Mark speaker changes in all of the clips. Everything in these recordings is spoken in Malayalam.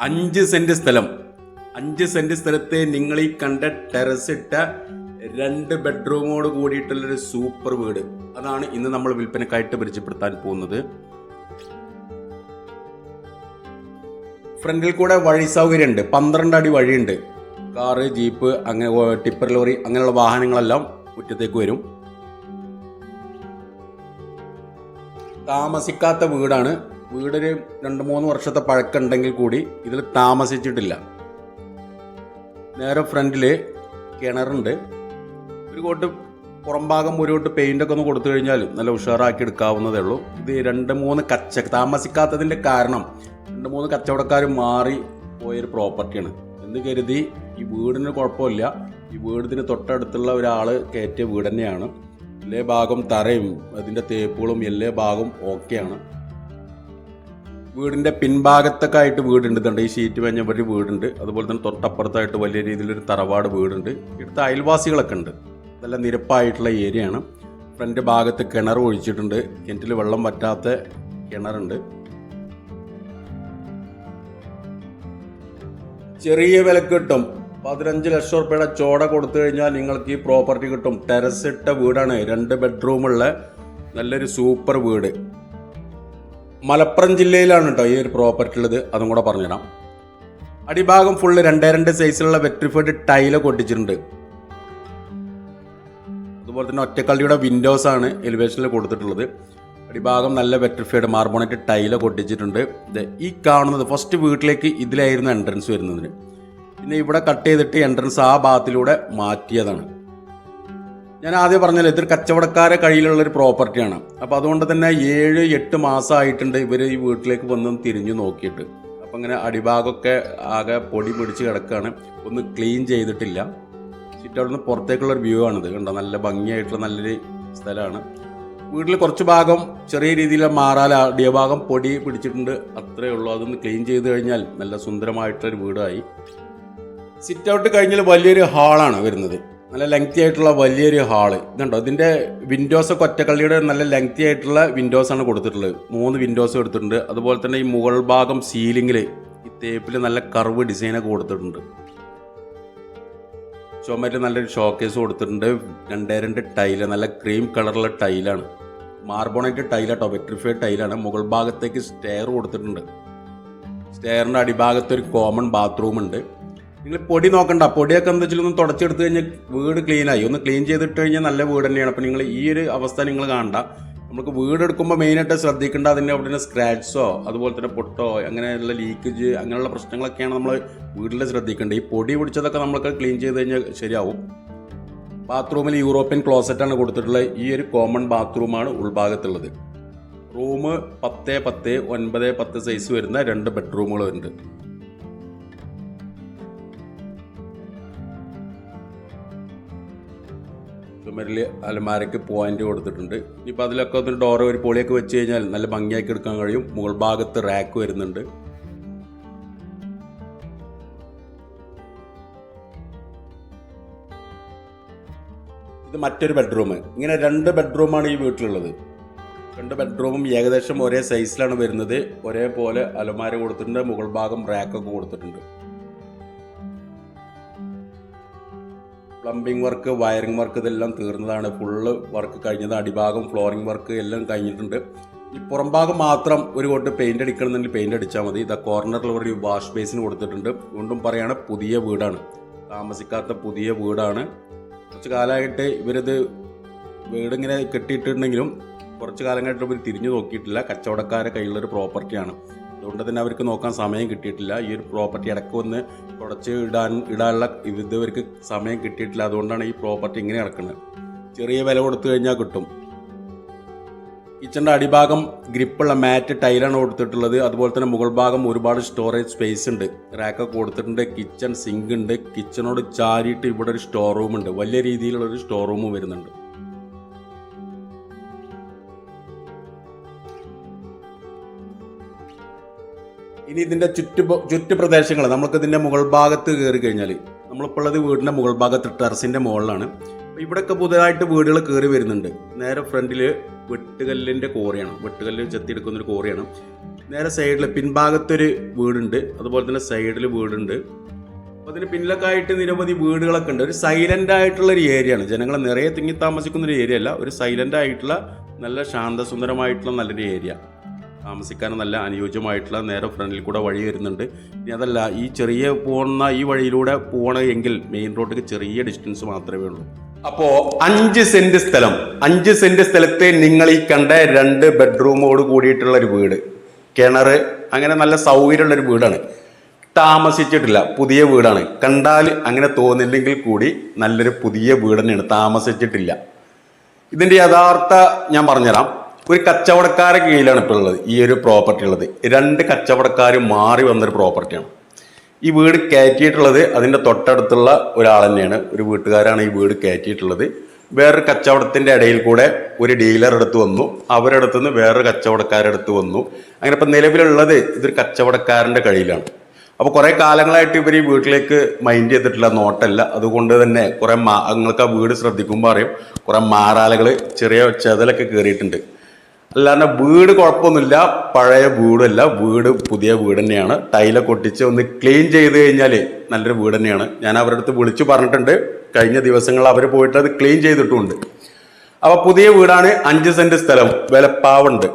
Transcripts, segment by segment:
Speaker 1: അഞ്ച് സെന്റ് സ്ഥലം. അഞ്ച് സെന്റ് സ്ഥലത്തെ നിങ്ങൾ ഈ കണ്ട ടെറസ് ഇട്ട രണ്ട് ബെഡ്റൂമോട് കൂടിയിട്ടുള്ളൊരു സൂപ്പർ വീട്. അതാണ് ഇന്ന് നമ്മൾ വിൽപ്പനക്കായിട്ട് പരിചയപ്പെടുത്താൻ പോകുന്നത്. ഫ്രണ്ടിൽ കൂടെ വഴി സൗകര്യമുണ്ട്. പന്ത്രണ്ട് അടി വഴിയുണ്ട്. കാറ് ജീപ്പ് അങ്ങനെ ടിപ്പർ ലോറി അങ്ങനെയുള്ള വാഹനങ്ങളെല്ലാം മുറ്റത്തേക്ക് വരും. താമസിക്കാത്ത വീടാണ്. വീടൊരു രണ്ട് മൂന്ന് വർഷത്തെ പഴക്കമുണ്ടെങ്കിൽ കൂടി ഇതിൽ താമസിച്ചിട്ടില്ല. നേരെ ഫ്രണ്ടിൽ കിണറുണ്ട്. ഒരു കോട്ട് പുറംഭാഗം ഒരു കോട്ട് പെയിന്റ് ഒക്കെ ഒന്ന് കൊടുത്തു കഴിഞ്ഞാൽ നല്ല ഉഷാറാക്കി എടുക്കാവുന്നതേ ഉള്ളൂ. ഇത് രണ്ട് മൂന്ന് കച്ച താമസിക്കാത്തതിന്റെ കാരണം രണ്ട് മൂന്ന് കച്ചവടക്കാർ മാറി പോയൊരു പ്രോപ്പർട്ടിയാണ്. എന്ന് കരുതി ഈ വീടിന് കുഴപ്പമില്ല. ഈ വീടിന് തൊട്ടടുത്തുള്ള ഒരാൾ കയറ്റിയ വീട് തന്നെയാണ്. എല്ലാ ഭാഗം തറയും അതിന്റെ തേപ്പുകളും എല്ലാ ഭാഗവും ഓക്കെയാണ് വീടിന്റെ പിൻഭാഗത്തൊക്കെ ആയിട്ട് വീടുണ്ട്. തണ്ട് ഈ ഷീറ്റ് വെഞ്ഞ ഒരു വീടുണ്ട്. അതുപോലെ തന്നെ തൊട്ടപ്പുറത്തായിട്ട് വലിയ രീതിയിലൊരു തറവാട് വീടുണ്ട്. ഇവിടുത്തെ അയൽവാസികളൊക്കെ ഉണ്ട്. നല്ല നിരപ്പായിട്ടുള്ള ഏരിയയാണ്. ഫ്രണ്ട് ഭാഗത്ത് കിണർ ഒഴിച്ചിട്ടുണ്ട്. കിണറ്റിൽ വെള്ളം പറ്റാത്ത കിണറുണ്ട്. ചെറിയ വിലക്ക് കിട്ടും. പതിനഞ്ച് ലക്ഷം റുപ്യയുടെ ചോട കൊടുത്തു കഴിഞ്ഞാൽ നിങ്ങൾക്ക് ഈ പ്രോപ്പർട്ടി കിട്ടും. ടെറസ് ഇട്ട വീടാണ്. രണ്ട് ബെഡ്റൂമുള്ള നല്ലൊരു സൂപ്പർ വീട്. മലപ്പുറം ജില്ലയിലാണ് കേട്ടോ ഈ ഒരു പ്രോപ്പർട്ടി ഉള്ളത് അതും കൂടെ പറഞ്ഞുതരാം. അടിഭാഗം ഫുള്ള് രണ്ടേ രണ്ട് സൈസിലുള്ള വെട്രിഫൈഡ് ടൈല കൊട്ടിച്ചിട്ടുണ്ട് അതുപോലെ തന്നെ ഒറ്റക്കള്ളിയുടെ വിൻഡോസ് ആണ് എലിവേഷനിൽ കൊടുത്തിട്ടുള്ളത്. അടിഭാഗം നല്ല വെട്രിഫൈഡ് മാർബോണേറ്റ് കൊട്ടിച്ചിട്ടുണ്ട് ദേ ഈ കാണുന്നത് ഫസ്റ്റ് വീട്ടിലേക്ക് ഇതിലായിരുന്നു എൻട്രൻസ് വരുന്നതിന്. പിന്നെ ഇവിടെ കട്ട് ചെയ്തിട്ട് എൻട്രൻസ് ആ ഭാഗത്തിലൂടെ മാറ്റിയതാണ്. ഞാൻ ആദ്യം പറഞ്ഞല്ലോ ഇതൊരു കച്ചവടക്കാരെ കയ്യിലുള്ള ഒരു പ്രോപ്പർട്ടിയാണ് അപ്പോൾ അതുകൊണ്ട് തന്നെ ഏഴ് എട്ട് മാസമായിട്ടുണ്ട് ഇവർ ഈ വീട്ടിലേക്ക് വന്ന് തിരിഞ്ഞു നോക്കിയിട്ട്. അപ്പം ഇങ്ങനെ അടിഭാഗമൊക്കെ ആകെ പൊടി പിടിച്ച് കിടക്കുകയാണ് ഒന്ന് ക്ലീൻ ചെയ്തിട്ടില്ല. ചുറ്റും അവിടെ നിന്ന് പുറത്തേക്കുള്ള ഒരു വ്യൂ ആണിത്. കണ്ടോ നല്ല ഭംഗിയായിട്ടുള്ള നല്ലൊരു സ്ഥലമാണ്. വീട്ടിൽ കുറച്ച് ഭാഗം ചെറിയ രീതിയിൽ മാറാല അടിയ ഭാഗം പൊടി പിടിച്ചിട്ടുണ്ട്. അത്രയേ ഉള്ളൂ. അതൊന്ന് ക്ലീൻ ചെയ്ത് കഴിഞ്ഞാൽ നല്ല സുന്ദരമായിട്ടൊരു വീടായി. സിറ്റ് ഔട്ട് കഴിഞ്ഞാൽ വലിയൊരു ഹാളാണ് വരുന്നത്. നല്ല ലെങ്തി ആയിട്ടുള്ള വലിയൊരു ഹാൾ ഇതുണ്ടോ? ഇതിന്റെ വിൻഡോസ് ഒക്കെ ഒറ്റക്കള്ളിയുടെ നല്ല ലെങ്തി ആയിട്ടുള്ള വിൻഡോസ് ആണ് കൊടുത്തിട്ടുള്ളത്. മൂന്ന് വിൻഡോസ് എടുത്തിട്ടുണ്ട് അതുപോലെ തന്നെ ഈ മുകൾ ഭാഗം സീലിംഗിൽ ഈ തേപ്പിൽ നല്ല കർവ് ഡിസൈനൊക്കെ കൊടുത്തിട്ടുണ്ട്. ചുമരിൽ നല്ലൊരു ഷോക്കേസ് കൊടുത്തിട്ടുണ്ട്. രണ്ടേ രണ്ട് ടൈൽ നല്ല ക്രീം കളറുള്ള ടൈലാണ് മാർബോണൈറ്റ് ടൈലാട്ടോ വെട്രിഫൈഡ് ടൈലാണ് മുകൾ ഭാഗത്തേക്ക് സ്റ്റെയർ കൊടുത്തിട്ടുണ്ട്. സ്റ്റെയറിന്റെ അടിഭാഗത്ത് ഒരു കോമൺ ബാത്റൂം ഉണ്ട്. നിങ്ങൾ പൊടി നോക്കണ്ട. പൊടിയൊക്കെ എന്താ വെച്ചാൽ ഒന്ന് തുടച്ചെടുത്ത് കഴിഞ്ഞാൽ വീട് ക്ലീൻ ആയി. ഒന്ന് ക്ലീൻ ചെയ്തിട്ട് കഴിഞ്ഞാൽ നല്ല വീട് തന്നെയാണ്. അപ്പോൾ നിങ്ങൾ ഈ ഒരു അവസ്ഥ നിങ്ങൾ കാണണ്ട. നമുക്ക് വീട് എടുക്കുമ്പോൾ മെയിനായിട്ട് ശ്രദ്ധിക്കേണ്ട അതിന്റെ അവിടെ തന്നെ സ്ക്രാച്ചോ അതുപോലെ തന്നെ പൊട്ടോ അങ്ങനെയുള്ള ലീക്കേജ് അങ്ങനെയുള്ള പ്രശ്നങ്ങളൊക്കെയാണ് നമ്മൾ വീട്ടിൽ ശ്രദ്ധിക്കേണ്ടത്. ഈ പൊടി പിടിച്ചതൊക്കെ നമ്മൾക്ക് ക്ലീൻ ചെയ്ത് കഴിഞ്ഞാൽ ശരിയാവും. ബാത്റൂമിൽ യൂറോപ്യൻ ക്ലോസറ്റാണ് കൊടുത്തിട്ടുള്ളത്. ഈ ഒരു കോമൺ ബാത്റൂമാണ് ഉൾഭാഗത്തുള്ളത്. റൂം പത്ത് പത്ത് ഒൻപത് പത്ത് സൈസ് വരുന്ന രണ്ട് ബെഡ്റൂമുകളുണ്ട് ചുമരിൽ അലമാരയ്ക്ക് പോയിന്റ് കൊടുത്തിട്ടുണ്ട്. ഇനിയിപ്പോൾ അതിലൊക്കെ ഒന്ന് ഡോറ് ഒരു പൊളിയൊക്കെ വെച്ച് കഴിഞ്ഞാൽ നല്ല ഭംഗിയാക്കി എടുക്കാൻ കഴിയും. മുകൾ ഭാഗത്ത് റാക്ക് വരുന്നുണ്ട്. ഇത് മറ്റൊരു ബെഡ്റൂം ഇങ്ങനെ രണ്ട് ബെഡ്റൂമാണ് ഈ വീട്ടിലുള്ളത്. രണ്ട് ബെഡ്റൂമും ഏകദേശം ഒരേ സൈസിലാണ് വരുന്നത്. ഒരേപോലെ അലമാര കൊടുത്തിട്ടുണ്ട്. മുകൾ ഭാഗം റാക്കൊക്കെ കൊടുത്തിട്ടുണ്ട്. പ്ലംബിംഗ് വർക്ക് വയറിംഗ് വർക്ക് ഇതെല്ലാം തീർന്നതാണ്. ഫുള്ള് വർക്ക് കഴിഞ്ഞത് അടിഭാഗം ഫ്ലോറിംഗ് വർക്ക് എല്ലാം കഴിഞ്ഞിട്ടുണ്ട്. ഈ പുറം ഭാഗം മാത്രം ഒരു കോട്ട് പെയിന്റ് അടിക്കണമെന്നുണ്ടെങ്കിൽ പെയിന്റ് അടിച്ചാൽ മതി. ഇതാ കോർണറിൽ ഒരു വാഷ് ബേസിന് കൊടുത്തിട്ടുണ്ട്. വീണ്ടും പറയുകയാണ് പുതിയ വീടാണ്. താമസിക്കാത്ത പുതിയ വീടാണ്. കുറച്ച് കാലമായിട്ട് ഇവരിത് വീടിങ്ങനെ കെട്ടിയിട്ടുണ്ടെങ്കിലും കുറച്ച് കാലമായിട്ട് ഇവർ തിരിഞ്ഞു നോക്കിയിട്ടില്ല. കച്ചവടക്കാരെ കയ്യിലുള്ളൊരു പ്രോപ്പർട്ടിയാണ് അതുകൊണ്ട് തന്നെ അവർക്ക് നോക്കാൻ സമയം കിട്ടിയിട്ടില്ല. ഈ ഒരു പ്രോപ്പർട്ടി ഇടയ്ക്ക് വന്ന് തുടച്ച് ഇടാൻ ഇടാനുള്ള ഇത് ഇവർക്ക് സമയം കിട്ടിയിട്ടില്ല. അതുകൊണ്ടാണ് ഈ പ്രോപ്പർട്ടി ഇങ്ങനെ കിടക്കുന്നത്. ചെറിയ വില കൊടുത്തു കഴിഞ്ഞാൽ കിട്ടും. കിച്ചന്റെ അടിഭാഗം ഗ്രിപ്പുള്ള മാറ്റ് ടൈലാണ് കൊടുത്തിട്ടുള്ളത്. അതുപോലെ തന്നെ മുകൾ ഭാഗം ഒരുപാട് സ്റ്റോറേജ് സ്പേസ് ഉണ്ട്. റാക്കൊക്കെ കൊടുത്തിട്ടുണ്ട്. കിച്ചൺ സിങ്ക് ഉണ്ട്. കിച്ചണോട് ചാരിയിട്ട് ഇവിടെ ഒരു സ്റ്റോർ റൂം ഉണ്ട്. വലിയ രീതിയിലുള്ള ഒരു സ്റ്റോർ റൂം വരുന്നുണ്ട്. ഇനി ഇതിന്റെ ചുറ്റു ചുറ്റു പ്രദേശങ്ങൾ നമുക്ക് ഇതിന്റെ മുകൾ ഭാഗത്ത് കയറി കഴിഞ്ഞാൽ നമ്മളിപ്പോൾ ഉള്ളത് വീടിന്റെ മുകൾ ഭാഗത്ത് ടെറസിന്റെ മുകളിലാണ്. അപ്പോൾ ഇവിടെയൊക്കെ പുതുതായിട്ട് വീടുകൾ കയറി വരുന്നുണ്ട്. നേരെ ഫ്രണ്ടിൽ വെട്ടുകല്ലിന്റെ കോറിയാണ് വെട്ടുകല്ല് ചെത്തിയെടുക്കുന്നൊരു കോറിയാണ് നേരെ സൈഡിൽ പിൻഭാഗത്തൊരു വീടുണ്ട്. അതുപോലെ തന്നെ സൈഡിൽ വീടുണ്ട്. അപ്പോൾ അതിന് പിന്നിലൊക്കെ ആയിട്ട് നിരവധി വീടുകളൊക്കെ ഉണ്ട്. ഒരു സൈലന്റ് ആയിട്ടുള്ള ഒരു ഏരിയ ആണ്. ജനങ്ങളെ നിറയെ തിങ്ങി താമസിക്കുന്ന ഒരു ഏരിയ അല്ല. ഒരു സൈലന്റ് ആയിട്ടുള്ള നല്ല ശാന്തസുന്ദരമായിട്ടുള്ള നല്ലൊരു ഏരിയ താമസിക്കാൻ നല്ല അനുയോജ്യമായിട്ടുള്ള നേരെ ഫ്രണ്ടിൽ കൂടെ വഴി വരുന്നുണ്ട്. ഇനി അതല്ല ഈ ചെറിയ പോകുന്ന ഈ വഴിയിലൂടെ പോകണമെങ്കിൽ മെയിൻ റോഡിലേക്ക് ചെറിയ ഡിസ്റ്റൻസ് മാത്രമേ ഉള്ളൂ. അപ്പോ അഞ്ച് സെന്റ് സ്ഥലം. അഞ്ച് സെന്റ് സ്ഥലത്തെ നിങ്ങൾ ഈ കണ്ട രണ്ട് ബെഡ്റൂമോട് കൂടിയിട്ടുള്ള ഒരു വീട്. കിണർ അങ്ങനെ നല്ല സൗകര്യമുള്ള ഒരു വീടാണ്. താമസിച്ചിട്ടില്ല പുതിയ വീടാണ്. കണ്ടാൽ അങ്ങനെ തോന്നില്ലെങ്കിൽ കൂടി നല്ലൊരു പുതിയ വീട് തന്നെയാണ്. താമസിച്ചിട്ടില്ല. ഇതിന്റെ യഥാർത്ഥ ഞാൻ പറഞ്ഞുതരാം. ഒരു കച്ചവടക്കാരെ കീഴിലാണ് ഇപ്പോൾ ഉള്ളത് ഈ ഒരു പ്രോപ്പർട്ടി ഉള്ളത്. രണ്ട് കച്ചവടക്കാർ മാറി വന്നൊരു പ്രോപ്പർട്ടിയാണ് ഈ വീട് കയറ്റിയിട്ടുള്ളത് അതിന്റെ തൊട്ടടുത്തുള്ള ഒരാൾ തന്നെയാണ്. ഒരു വീട്ടുകാരാണ് ഈ വീട് കയറ്റിയിട്ടുള്ളത്. വേറൊരു കച്ചവടത്തിന്റെ ഇടയിൽ കൂടെ ഒരു ഡീലർ അടുത്ത് വന്നു. അവരടുത്ത് നിന്ന് വേറൊരു കച്ചവടക്കാരടുത്ത് വന്നു. അങ്ങനെ ഇപ്പം നിലവിലുള്ളത് ഇതൊരു കച്ചവടക്കാരന്റെ കഴിയിലാണ് അപ്പോൾ കുറേ കാലങ്ങളായിട്ട് ഇവർ ഈ വീട്ടിലേക്ക് മൈൻഡ് ചെയ്തിട്ടില്ല നോട്ടല്ല. അതുകൊണ്ട് തന്നെ കുറേ മാ നിങ്ങൾക്ക് ആ വീട് ശ്രദ്ധിക്കുമ്പോൾ അറിയും. കുറേ മാറാലകൾ ചെറിയ ചെതലൊക്കെ കയറിയിട്ടുണ്ട്. അല്ലാണ്ട് വീട് കുഴപ്പമൊന്നുമില്ല പഴയ വീടല്ല വീട് പുതിയ വീട് തന്നെയാണ്. ടൈലൊക്കെ ഒട്ടിച്ച് ഒന്ന് ക്ലീൻ ചെയ്ത് കഴിഞ്ഞാൽ നല്ലൊരു വീട് തന്നെയാണ്. ഞാൻ അവരുടെ അടുത്ത് വിളിച്ചു പറഞ്ഞിട്ടുണ്ട്. കഴിഞ്ഞ ദിവസങ്ങൾ അവർ പോയിട്ട് അത് ക്ലീൻ ചെയ്തിട്ടുമുണ്ട്. അപ്പോൾ പുതിയ വീടാണ് അഞ്ച് സെന്റ് സ്ഥലം വിലപ്പാവുണ്ട്.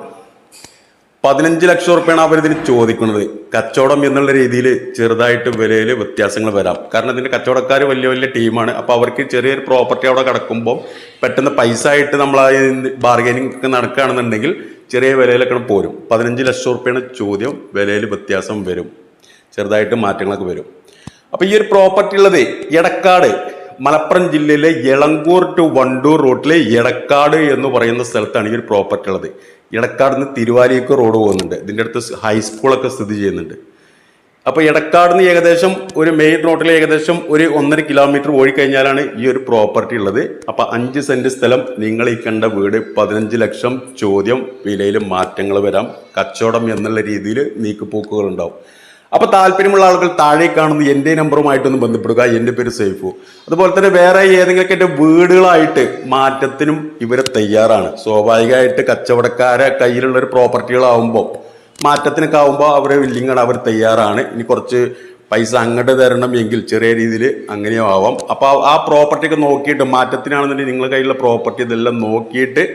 Speaker 1: പതിനഞ്ച് ലക്ഷം റുപ്യാണ് ഇതിന് ചോദിക്കുന്നത്. കച്ചവടം എന്നുള്ള രീതിയിൽ ചെറുതായിട്ട് വിലയിൽ വ്യത്യാസങ്ങൾ വരാം. കാരണം ഇതിന്റെ കച്ചവടക്കാർ വലിയ വലിയ ടീമാണ്. അപ്പോൾ അവർക്ക് ചെറിയൊരു പ്രോപ്പർട്ടി അവിടെ കിടക്കുമ്പോൾ പെട്ടെന്ന് പൈസ ആയിട്ട് നമ്മൾ ബാർഗെയിനിങ് ഒക്കെ നടക്കുകയാണെന്നുണ്ടെങ്കിൽ ചെറിയ വിലയിലൊക്കെ പോരും. പതിനഞ്ച് ലക്ഷം റുപ്യാണ് ചോദ്യം. വിലയിൽ വ്യത്യാസം വരും. ചെറുതായിട്ട് മാറ്റങ്ങളൊക്കെ വരും. അപ്പോൾ ഈ ഒരു പ്രോപ്പർട്ടി ഉള്ളത് എടക്കാട് മലപ്പുറം ജില്ലയിലെ എളങ്കൂർ ടു വണ്ടൂർ റൂട്ടിലെ എടക്കാട് എന്ന് പറയുന്ന സ്ഥലത്താണ് ഈ ഒരു പ്രോപ്പർട്ടി ഉള്ളത്. എടക്കാട് നിന്ന് തിരുവാലിയൊക്കെ റോഡ് പോകുന്നുണ്ട്. ഇതിന്റെ അടുത്ത് ഹൈസ്കൂളൊക്കെ സ്ഥിതി ചെയ്യുന്നുണ്ട്. അപ്പോൾ എടക്കാട് നിന്ന് ഏകദേശം ഒരു മെയിൻ റോഡിൽ ഏകദേശം ഒരു ഒന്നര കിലോമീറ്റർ ഓടിക്കഴിഞ്ഞാലാണ് ഈ ഒരു പ്രോപ്പർട്ടി ഉള്ളത്. അപ്പോൾ അഞ്ച് സെന്റ് സ്ഥലം നിങ്ങൾ ഈ കണ്ട വീട് പതിനഞ്ച് ലക്ഷം ചോദ്യം വിലയിൽ മാറ്റങ്ങൾ വരാം. കച്ചവടം എന്നുള്ള രീതിയിൽ നീക്കുപോക്കുകൾ ഉണ്ടാവും. അപ്പോൾ താല്പര്യമുള്ള ആളുകൾ താഴെ കാണുന്ന എന്റെ നമ്പറുമായിട്ടൊന്ന് ബന്ധപ്പെടുക എന്റെ പേര് സേഫു അതുപോലെ തന്നെ വേറെ ഏതെങ്കിലുമൊക്കെ എന്റെ വീടുകളായിട്ട് മാറ്റത്തിനും ഇവരെ തയ്യാറാണ്. സ്വാഭാവികമായിട്ട് കച്ചവടക്കാരെ കയ്യിലുള്ള ഒരു പ്രോപ്പർട്ടികളാവുമ്പോൾ മാറ്റത്തിനൊക്കെ ആവുമ്പോൾ അവർ വില്ലിങ്ങാണ് അവർ തയ്യാറാണ്. ഇനി കുറച്ച് പൈസ അങ്ങോട്ട് തരണം എങ്കിൽ ചെറിയ രീതിയിൽ അങ്ങനെയോ ആവാം. അപ്പോൾ ആ പ്രോപ്പർട്ടിയൊക്കെ നോക്കിയിട്ട് മാറ്റത്തിനാണെന്നുണ്ടെങ്കിൽ നിങ്ങളുടെ കയ്യിലുള്ള പ്രോപ്പർട്ടി ഇതെല്ലാം നോക്കിയിട്ട്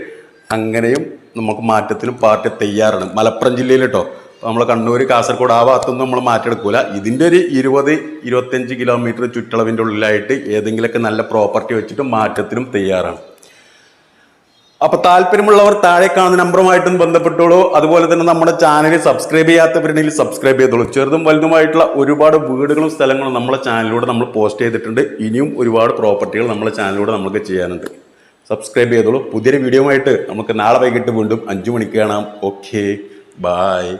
Speaker 1: അങ്ങനെയും നമുക്ക് മാറ്റത്തിനും പാർട്ടി തയ്യാറാണ്. മലപ്പുറം ജില്ലയിൽ കേട്ടോ നമ്മൾ കണ്ണൂർ കാസർഗോഡ് ആ ഭാഗത്തൊന്നും നമ്മൾ മാറ്റിയെടുക്കൂല. ഇതിന്റെ ഒരു ഇരുപത് ഇരുപത്തഞ്ച് കിലോമീറ്റർ ചുറ്റളവിന്റെ ഉള്ളിലായിട്ട് ഏതെങ്കിലുമൊക്കെ നല്ല പ്രോപ്പർട്ടി വെച്ചിട്ട് മാറ്റത്തിനും തയ്യാറാണ്. അപ്പോൾ താല്പര്യമുള്ളവർ താഴെ കാണുന്ന നമ്പറുമായിട്ടും ബന്ധപ്പെട്ടോളൂ അതുപോലെ തന്നെ നമ്മുടെ ചാനൽ സബ്സ്ക്രൈബ് ചെയ്യാത്തവരുണ്ടെങ്കിൽ സബ്സ്ക്രൈബ് ചെയ്തോളൂ. ചെറുതും വലുതുമായിട്ടുള്ള ഒരുപാട് വീടുകളും സ്ഥലങ്ങളും നമ്മുടെ ചാനലിലൂടെ നമ്മൾ പോസ്റ്റ് ചെയ്തിട്ടുണ്ട്. ഇനിയും ഒരുപാട് പ്രോപ്പർട്ടികൾ നമ്മുടെ ചാനലിലൂടെ നമുക്ക് ചെയ്യാനുണ്ട്. സബ്സ്ക്രൈബ് ചെയ്തോളൂ. പുതിയൊരു വീഡിയോ ആയിട്ട് നമുക്ക് നാളെ വൈകിട്ട് വീണ്ടും അഞ്ചു മണിക്ക് കാണാം. Okay bye